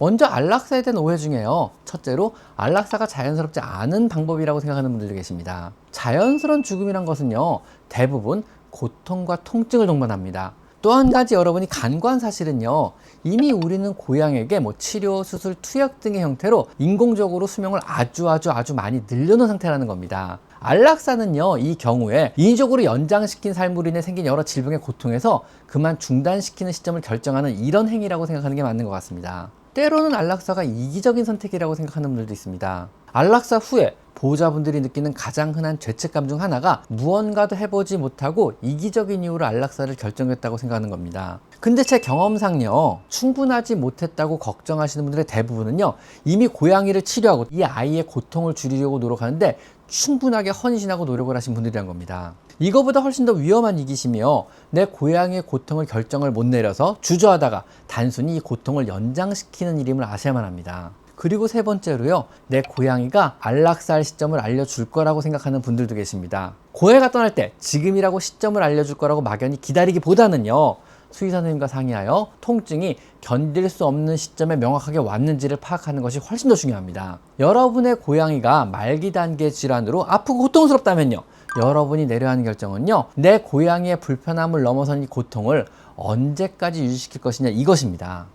먼저 안락사에 대한 오해 중에요. 첫째로 안락사가 자연스럽지 않은 방법이라고 생각하는 분들도 계십니다. 자연스러운 죽음이란 것은요. 대부분 고통과 통증을 동반합니다. 또 한 가지 여러분이 간과한 사실은요. 이미 우리는 고양에게 뭐 치료, 수술, 투약 등의 형태로 인공적으로 수명을 아주 아주 아주 많이 늘려놓은 상태라는 겁니다. 안락사는요, 이 경우에 인위적으로 연장시킨 삶으로 인해 생긴 여러 질병의 고통에서 그만 중단시키는 시점을 결정하는 이런 행위라고 생각하는 게 맞는 것 같습니다. 때로는 안락사가 이기적인 선택이라고 생각하는 분들도 있습니다. 안락사 후에 보호자분들이 느끼는 가장 흔한 죄책감 중 하나가 무언가도 해보지 못하고 이기적인 이유로 안락사를 결정했다고 생각하는 겁니다. 근데 제 경험상요, 충분하지 못했다고 걱정하시는 분들의 대부분은요, 이미 고양이를 치료하고 이 아이의 고통을 줄이려고 노력하는데 충분하게 헌신하고 노력을 하신 분들이란 겁니다. 이거보다 훨씬 더 위험한 이기심이요. 내 고양이의 고통을 결정을 못 내려서 주저하다가 단순히 이 고통을 연장시키는 일임을 아셔야만 합니다. 그리고 세 번째로요, 내 고양이가 안락사할 시점을 알려줄 거라고 생각하는 분들도 계십니다. 고해가 떠날 때 지금이라고 시점을 알려줄 거라고 막연히 기다리기보다는요, 수의 선생님과 상의하여 통증이 견딜 수 없는 시점에 명확하게 왔는지를 파악하는 것이 훨씬 더 중요합니다. 여러분의 고양이가 말기 단계 질환으로 아프고 고통스럽다면요. 여러분이 내려야 하는 결정은요. 내 고양이의 불편함을 넘어선 이 고통을 언제까지 유지시킬 것이냐 이것입니다.